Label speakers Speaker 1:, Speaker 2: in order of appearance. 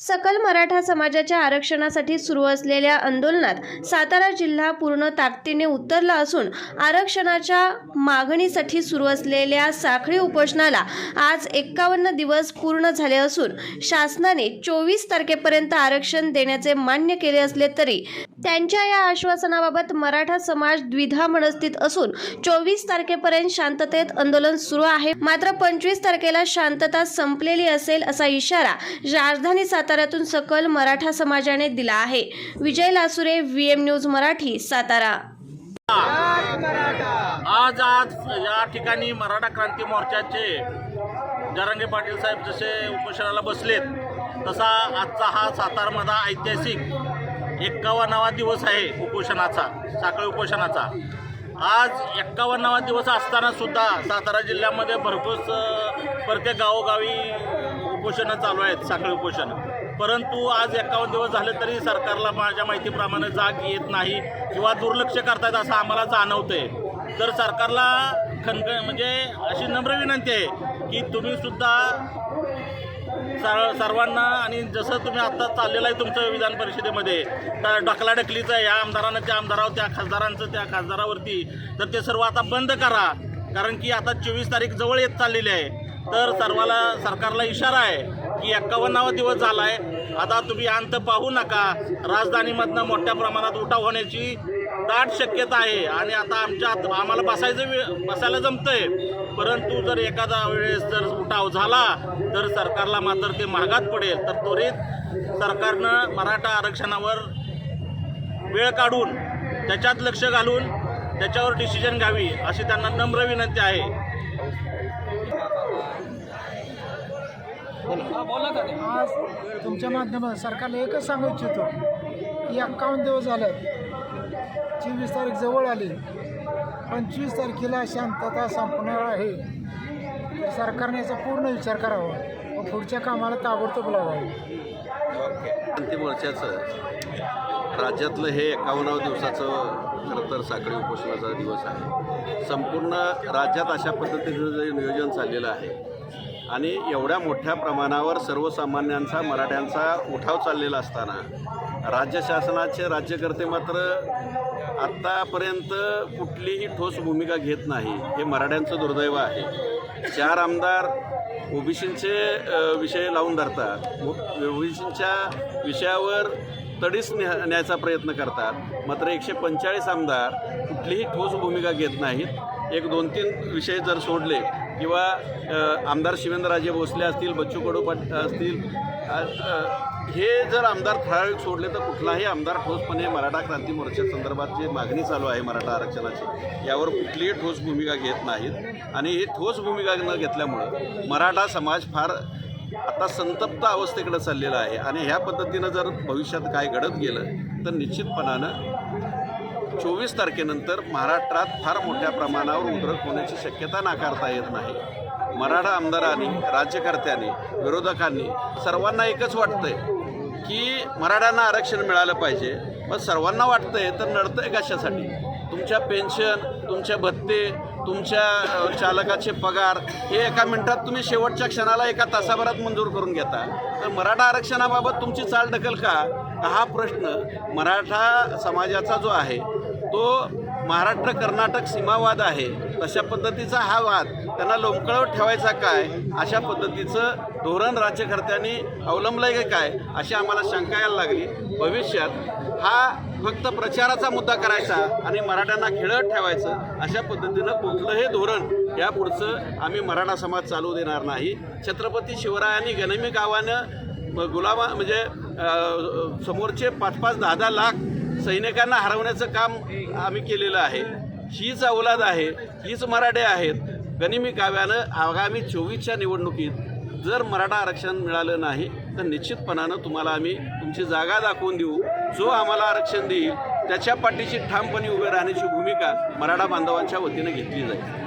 Speaker 1: सकल मराठा समाजाच्या आरक्षणासाठी सुरू असलेल्या आंदोलनात सातारा जिल्हा पूर्ण ताकदीने उतरला असून आरक्षणाच्या मागणीसाठी सुरू असलेल्या साखळी उपोषणाला आज एक्कावन्न दिवस पूर्ण झाले असून शासनाने चोवीस तारखेपर्यंत आरक्षण देण्याचे मान्य केले असले तरी त्यांच्या या आश्वासनाबाबत मराठा समाज द्विधा मनस्थित असून चोवीस तारखेपर्यंत शांततेत आंदोलन सुरू आहे. मात्र पंचवीस तारखेला शांतता संपलेली असेल असा इशारा राजधानी साताऱ्यातून सकल मराठा समाजाने दिला आहे. Vijay Lasure V M news Marathi Satara.
Speaker 2: आज आज या ठिकाणी मराठा क्रांती मोर्चाचे जरांगे पाटील साहेब जसे उपोषणाला बसलेत तसा आजचा हा सातारमधला ऐतिहासिक एक्कावन्नावा दिवस आहे उपोषणाचा साखळी उपोषणाचा. आज एक्कावन्नावा दिवस असताना सुद्धा सातारा जिल्ह्यामध्ये भरपूर प्रत्येक गावोगावी उपोषणं चालू आहेत साखळी उपोषण. परंतु आज एकावन्न दिवस झाले तरी सरकारला माझ्या माहितीप्रमाणे जाग येत नाही किंवा दुर्लक्ष करतायत असं आम्हाला जाणवतंय. तर सरकारला खनक म्हणजे अशी नम्र विनंती आहे की तुम्ही सुद्धा सर्वांना आणि जसं तुम्ही आत्ता चाललेलं आहे तुमचं विधान परिषदेमध्ये तर ढकलाढकलीचं आहे. या आमदारानं त्या आमदारावर त्या खासदारांचं त्या खासदारावरती तर ते सर्व आता बंद करा. कारण की आता चोवीस तारीख जवळ येत चाललेली आहे. तर सर्वाला सरकारला इशारा आहे. की एक्कावन्नावा दिवस झाला आहे आता तुम्ही अंत पाहू नका. राजधानीमधनं मोठ्या प्रमाणात उठाव होण्याची दाट शक्यता आहे. आणि आता आमच्या आम्हाला बसायचं वे- बसायला जमतंय. परंतु जर एखादा वेळेस जर उठाव झाला तर सरकारला मात्र ते महागात पडेल. तर त्वरित सरकारनं मराठा आरक्षणावर वेळ काढून त्याच्यात लक्ष घालून त्याच्यावर डिसिजन घ्यावी अशी त्यांना नम्र विनंती आहे.
Speaker 3: आज तुमच्या माध्यमातून सरकारला एकच सांगू इच्छितो की एक्कावन्न दिवस झाले चोवीस तारीख जवळ आली पंचवीस तारखेला शांतता संपणार आहे. सरकारने याचा पूर्ण विचार करावा व पुढच्या कामाला ताबडतोब लावावं.
Speaker 4: क्रांती मोर्चाचं राज्यातलं हे एकावन्नावं दिवसाचं खरं तर साखळी उपोषणाचा दिवस आहे. संपूर्ण राज्यात अशा पद्धतीचं जे नियोजन चाललेलं आहे आणि एवढ्या मोठ्या प्रमाणावर सर्वसामान्यांचा मराठ्यांचा उठाव चाललेला असताना राज्य शासनाचे राज्यकर्ते मात्र आत्तापर्यंत कुठलीही ठोस भूमिका घेत नाही. हे मराठ्यांचं दुर्दैव आहे. चार आमदार ओबीसींचे विषय लावून धरतात. ओबीसींच्या विषयावर तडीस न्या न्यायचा प्रयत्न करतात. मात्र एकशे पंचेचाळीस आमदार कुठलीही ठोस भूमिका घेत नाहीत. एक दोन तीन विषय जर सोडले किंवा आमदार शिवेंद्रराजे भोसले असतील बच्चू कडू पाट असतील हे जर आमदार ठराविक सोडले तर कुठलाही आमदार ठोसपणे मराठा क्रांती मोर्चा संदर्भात जी मागणी चालू आहे मराठा आरक्षणाची यावर कुठलीही ठोस भूमिका घेत नाहीत. आणि ही ठोस भूमिका न घेतल्यामुळं मराठा समाज फार आता संतप्त अवस्थेकडे चाललेला आहे. आणि ह्या पद्धतीनं जर भविष्यात काय घडत गेलं तर निश्चितपणानं चोवीस तारखेनंतर महाराष्ट्रात फार मोठ्या प्रमाणावर उद्रक होण्याची शक्यता नाकारता येत नाही. मराठा आमदारांनी राज्यकर्त्यांनी विरोधकांनी सर्वांना एकच वाटतंय की मराठ्यांना आरक्षण मिळालं पाहिजे. मग सर्वांना वाटतंय तर नडतंय कशासाठी? तुमच्या पेन्शन तुमच्या भत्ते तुमच्या चालकाचे पगार हे एका मिनिटात तुम्ही शेवटच्या क्षणाला एका तासाभरात मंजूर करून घेता. तर मराठा आरक्षणाबाबत तुमची चाल दखल का? हा प्रश्न मराठा समाजाचा जो आहे तो महाराष्ट्र कर्नाटक सीमावाद आहे तशा पद्धतीचा हा वाद त्यांना लोंबकळवत ठेवायचा काय? अशा पद्धतीचं धोरण राज्यकर्त्यांनी अवलंबलं आहे काय? अशी आम्हाला शंका यायला लागली. भविष्यात हा फक्त प्रचाराचा मुद्दा करायचा आणि मराठ्यांना खेळत ठेवायचं अशा पद्धतीनं कुठलंही धोरण या पुढचं आम्ही मराठा समाज चालू देणार नाही. छत्रपती शिवरायांनी गणमी गावानं गुलाबा म्हणजे समोरचे पाच पाच दहा दहा लाख सैनिकांना हरवण्याचं काम आम्ही केलेलं आहे. हीच अवलाद आहे हीच मराठे आहेत. गनिमी काव्यानं आगामी चोवीसच्या निवडणुकीत जर मराठा आरक्षण मिळालं नाही तर निश्चितपणानं तुम्हाला आम्ही तुमची जागा दाखवून देऊ. जो आम्हाला आरक्षण देईल त्याच्या पाठीशी ठामपणे उभे राहण्याची भूमिका मराठा बांधवांच्या वतीनं घेतली जाईल.